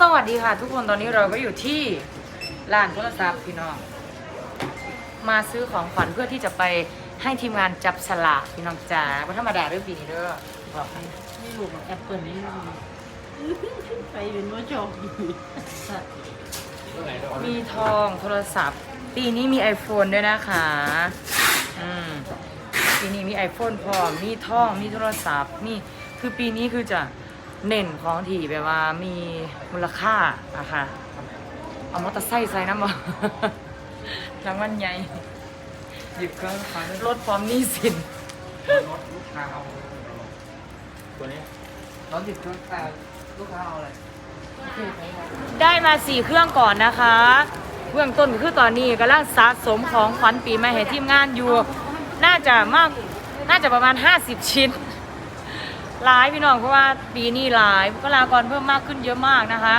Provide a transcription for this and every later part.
สวัสดีค่ะ ทุกคนตอนนี้เราก็อยู่ที่ร้านโทรศัพท์พี่น้อง มาซื้อของขวัญเพื่อที่จะไปให้ทีมงานจับสลากพี่น้องจ๋าเพราธรรมดาเรื่องปีนี้เด้อบอกให้นี่ลูกของแอปเปิลนี่ไปเป็นว่าจบมีทองโทรศัพท์ ปีนี้มี iPhone ด้วยนะคะอืมปีนี้มี iPhone พร้อมมีทองมีโทรศัพท์มีคือปีนี้คือจะ เน้นของที่แบบว่ามีมูลค่าอะค่ะ เอามอเตอร์ไซค์ใส่น้ำบ่รางวัลใหญ่หยิบเครื่องขายรถพร้อมหนี้สินรถลูกค้าเอาตัวนี้รถหยิบเครื่องแต่ลูกค้าเอาอะไรได้มาสี่เครื่องก่อนนะคะเบื้องต้นก็คือตอนนี้กำลังสะสมของขวัญปีใหม่ให้ทีมงานอยู่ น่าจะมากน่าจะประมาณ 50 ชิ้น หลายพี่น้องเพราะว่าปีนี้หลายบุคลากรเพิ่มมากขึ้นเยอะมากนะคะ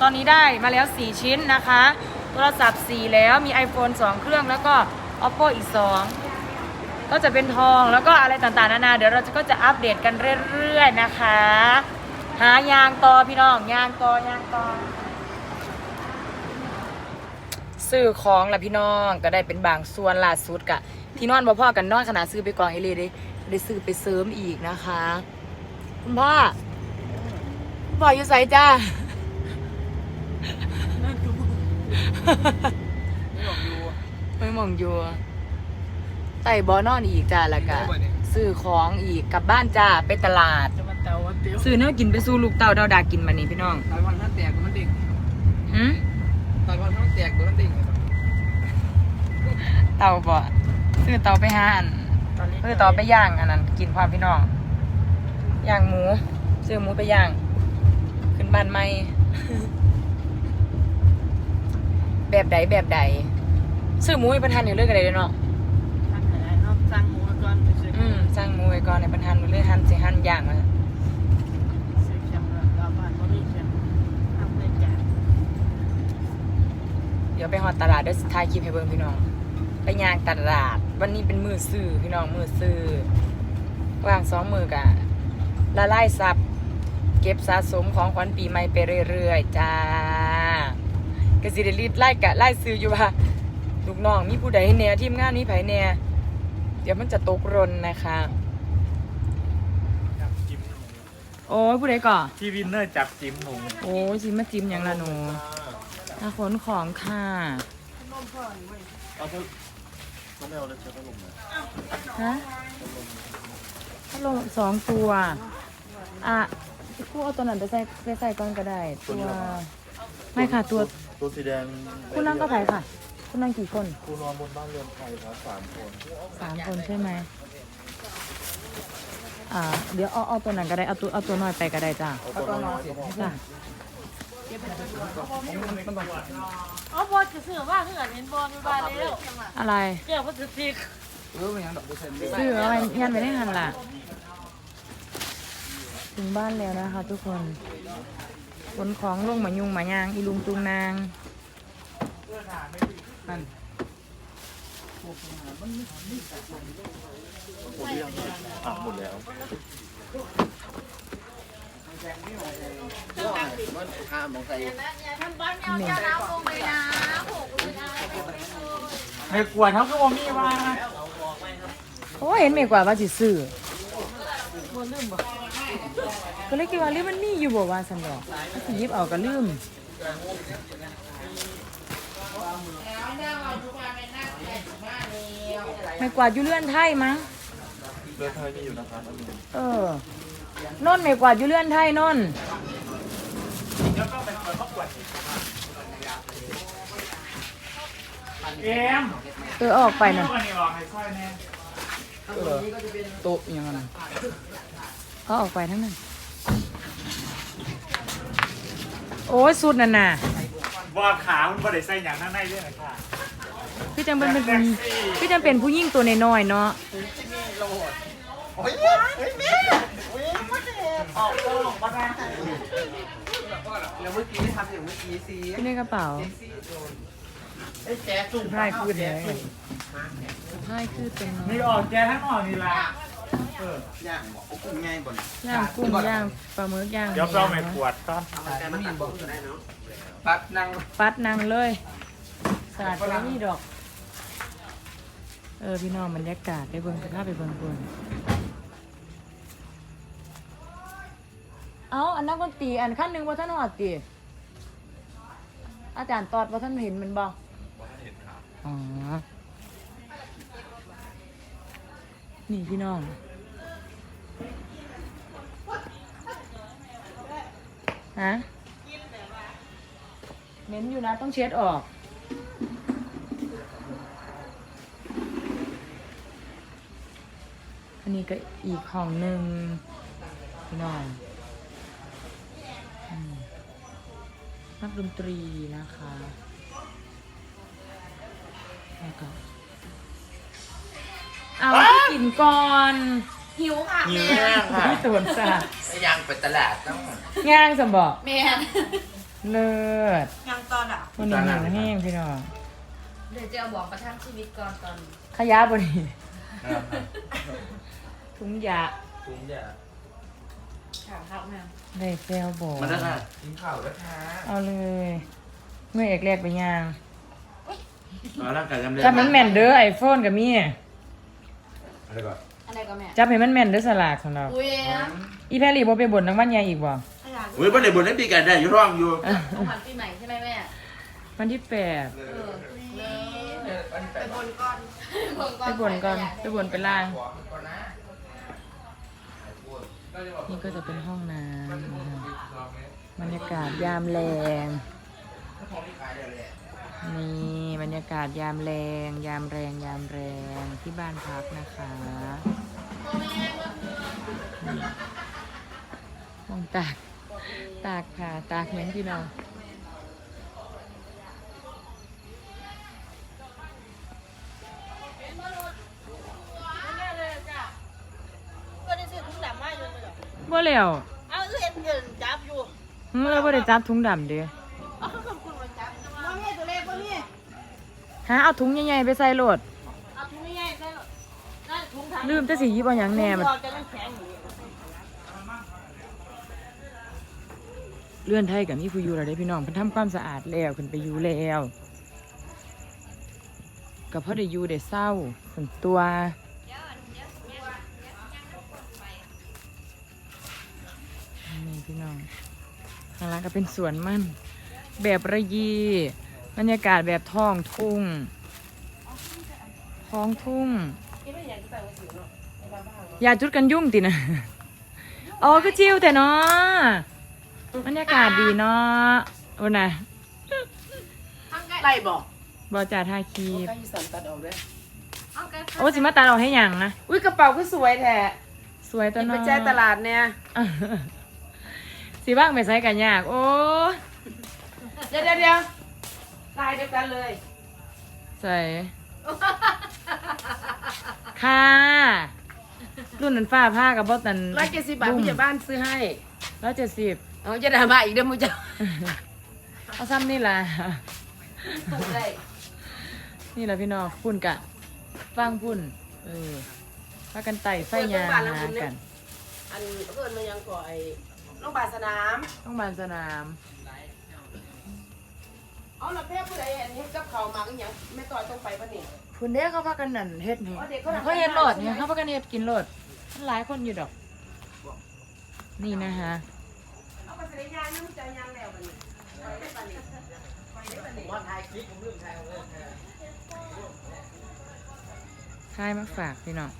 ตอนนี้ได้มาแล้ว 4 ชิ้นนะคะ โทรศัพท์ 4 แล้วมี iPhone 2 เครื่องแล้วก็ Oppo อีก 2 ก็จะเป็นทองแล้วก็อะไรต่างๆนานาเดี๋ยวเราจะก็จะอัปเดตกันเรื่อยๆนะคะ หายางต่อพี่น้องยางต่อยางต่อซื้อของละพี่น้องก็ได้เป็นบางส่วนล่าสุดกะที่นอนบ่พ่อกันนอนขนาดซื้อไปกองเอเลได้ได้ซื้อไปเสริมอีกนะคะ คุณพ่อคุณพ่ออยู่ไสจ้าไม่มองอยู่ไต่บ่อนอนอีกจ้าแล้วก็ซื้อของอีกกลับบ้านจ้าไปตลาด จะมาเตาว่าเตี้ยวซื้อเนื้อกินไปสู้ลูกเต่าเดาดากินมานี่พี่น้องตอนวันท่านแตกมันเด้งหืมตอนวันท่านแตกมันเด้งเต่าบ่ซื้อเต่าไปหาอันซื้อเต่าไปย่างอันนั้นกินความพี่น้อง ย่างหมูซื้อหมูไปย่าง ขึ้นบ้านใหม่ แบบใดแบบใดซื้อหมูให้ประธานอยู่เรื่องอะไรเด้อเนาะสั่งอะไรเนาะสั่งหมูก่อนไปซื้ออืมสร้างหมูไว้ก่อนในประธานอยู่เรื่องหั่นสิหั่นย่างมาซื้อแคมป์แล้วบ้านบ่มีแคมป์ทำเลยจ้ะเดี๋ยวไปหอดตลาดเดี๋ยวถ่ายคลิปให้เบิ่งพี่น้อง ไปย่างตลาด วันนี้เป็นมือซื้อพี่น้องมือซื้อว่างสองมือกะ ละลายซับเก็บสะสมของขวัญปีใหม่ไปเรื่อยๆจ้ากสิเดรีบไล่กะไล่ซื้ออยู่ว่าลูกน้องมีผู้ใดแหน่ทีมงานนี้ไผแหน่เดี๋ยวมันจะตกรนนะคะจับจิ้มหนูโอ้ยผู้ใดก่อที่วินเนอร์จับจิ้มหนูโอ้ยสิมาจิ้มอย่างละหนูถ้าขนของค่ะเอาเถอะต้องไม่เอาแล้วเชื้อพัดลมนะฮะพัดลมสองตัว อะคู่เอาตัวนั้นไปใส่ไปใส่ก่อนก็ได้ตัวไม่ค่ะตัวตัวสีแดงคุณนั่งก็ไผ่ค่ะ คุณนั่งกี่คนคุณนอนบนบ้านเรือนไทยครับสามคนสามคนใช่ไหมอ่า เดี๋ยวเอาเอาตัวนั้นก็ได้เอาตัวเอาตัวน้อยไปก็ได้จ้าเอาตัวน้อยก็พอจ้าอ๋อบอลจะซื้อว่าเพื่อนเห็นบอลมีบ้านแล้วอะไร เกี่ยวกับสติกเออมันยังดอกเปอร์เซ็นต์ซื้อเอาไว้ยันไปได้หันล่ะ ถึงบ้านแล้วนะคะ ทุกคนขนของลงมายุงมายาง อีลุงตุงนางนั่นหมดหรือยังอะหมดแล้วมันข้ามของใครไม่กลัวทั้งก็บ่มีว่าโอ้ยเห็นเมกว่าว่าสิซื้อบ่ลืมบ่ ก็เลยคิดว่าลืมมันมีอยู่บ่ว่าซั่นดอกถ้าสิหยิบเอาก็ลืมไม่กวาดอยู่เรือนไทยมั้งเรือไทยมีอยู่นะครับอันนี้เออนนท์ไม่กวาดอยู่เรือนไทยนนท์เกมเออเอาออกไปน่ะอันนี้ออกให้ค่อยแน่โต๊ะยังไง เอาออกไปทั้งนั้นโอ้ยสุดนั่นน่ะบอดขามันบ่ได้ใส่อย่างข้างในด้วยนะค่ะพี่จังเป็นเป็นผู้พี่จังเป็นผู้หญิงตัวน้อยๆเนาะโอ้ยเฮ้ยแม่โอ้ยมาเด็ออกก็ออกมาได้แล้วเมื่อกี้ทำอย่างเมื่อกี้ซีอยู่ในกระเป๋าไอ้แจ๊จุ่มไพ่คืดเลยไพ่คืดเป็นนี่ออกแกทั้งออกนี่ละเออ ย่างบอกโอ้กุ้งง่ายบ่นย่างกุ้งย่างปลาหมึกย่างเดี๋ยวเราไม่ปวดก่อนแต่มันตัดบอกก็ได้เนาะปัดนั่งปัดนางเลยสาดไปนี่ดอก เออพี่น้องบรรยากาศได้เบิ่งสภาพไปเบิ่งเบิ่งเอาอันนักดนตรีอันขั้นหนึ่งว่าท่านหอดตีอาจารย์ตอดว่าท่านเห็นมันบ่อ๋อ นี่พี่น้อง ฮะเหม็นอยู่นะต้องเช็ดออกอันนี้ก็อีกห้องหนึ่งพี่น้องนักดนตรีนะคะแล้วก็เอา กินก่อนหิวค่ะหิวแห้งค่ะพี่ตวนสะไอ้ยางไปตลาดต้องย่างสมบอกแม่เลิศยังตอนอะวันนี้หิวแห้งพี่น้องเดี๋ยวจะเอาบอกประทังชีวิตก่อนตอนขยะบนี้ถุงยาข่าวครับแม่ได้แซวบอกมาแล้วค่ะกินข้าวแล้วค่ะเอาเลยเมื่อเอกแรกไปย่างมาร่างกายจำเลยจับมันแม่นเด้อไอโฟนกับมี่ อะไรก่อนอะไรก็แม่จับให้มันแม่นเด้อสลากของเรา อุ้ยอีแพรรี่บ่ไปบ่นนังวันยายอีกบ่อุ้ยบ่ได้บ่ได้ปีกันได้อยู่ท้องอยู่ของขวัญปีใหม่ใช่ไหมแม่ วันที่แปดเออเลยไปบนก่อนไปบ่นก่อนไปบ่นไปล่างก่อนนะนี่ก็จะเป็นห้องน้ำนะคะบรรยากาศยามแรง ของที่ขายเดี๋ยวเลย นี่บรรยากาศยามแรง ยามแรง ยามแรงที่บ้านพักนะคะนี่มองตาก ตากค่ะตากเหมือนพี่น้องก็ได้ซื้อถุงดำมาอยู่เลยบ่แล้วเอาเอ็นเงินจับอยู่หึเราบ่ได้จับถุงดำเด้เอาขอบคุณมาจับว่าแม่ตัวเล็กว่านี่ ฮะเอาถุงใหญ่ๆไปใส่โหลดเอาถุงใหญ่ๆได้นั่นถุงถังลืมแต่สิหยิบเอาหยังแหน่มันรอจะมันแข็งอยู่เลื่อนไทยกับมีผู้อยู่แล้วได้พี่น้องเพิ่นทำความสะอาดแล้วขึ้นไปอยู่แล้วก็พอได้อยู่ได้เศร้าส่วนตัวนี่พี่น้องข้างล่างก็เป็นสวนมันแบบระยี บรรยากาศแบบท้องทุ่ง ท้องทุ่ง อย่าจุดกันยุ่งตินะอ๋อก็ชิวแต่เนาะบรรยากาศดีเนาะโอ้นะไล่บอกบอจ่าทาคีบใกล้สันตัดออกด้วยโอ้สิมาตาเราให้หยังนะอุ้ยกระเป๋าก็สวยแท้สวยตัวไปเนาะแจ้ตลาดเนี่ยสิบ้างไปใส่กันยาก โอ้ เดี๋ยวเดี๋ยวเดี๋ยว ลายเดียวกันเลยใส่ค่ะรุ่นนั้นฟ้าผ้ากับบอสนันร้อยเจ็ดสิบบาทผู้ใหญ่บ้านซื้อให้ร้อยเจ็ดสิบเอาจะได้มาอีกเด้อมูเจ้าเอาซ้ำนี่ล่ะถูกได้นี่แหละพี่น้องพุ่นกะฟังพุ่น เออพากันไต่ไฟยางหากัน อันเพื่อนมันยังก่อไอ้โรงพยาบาลสนาม ต้องบานสนาม เอาละแพ้ผู้ใดอันนี้กับเขาวมาก็ยังไม่ต่อยต้องไปปะนี่พุ่นเด็กเขาพากันนั่นเฮ็ดนี่อ๋อเด็กเขาทำ เขาเฮ็ดโหลดเนี่ยเขาพากันเฮ็ดกินโหลดมันหลายคนอยู่ดอก นี่นะคะเอาไปใส่ยางน้ำใจยางแล้วปะนี่ไปได้ปะนี่ไปได้ปะนี่ว่าถ่ายคลิปผมลืมถ่ายของเลยถ่ายมาฝากพี่น้อง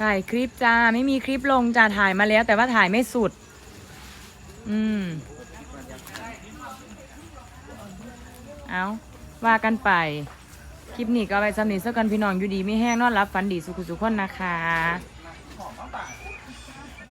ถ่ายคลิปจ้าไม่มีคลิปลงจ้าถ่ายมาแล้ว แต่ว่าถ่ายไม่สุด อืม เอาว่ากันไป คลิปนี้ก็ไปสำนีเสักกันพี่น้องอยู่ดีไม่แห้งนอนรับฝันดีสุขสุขคนนะคะ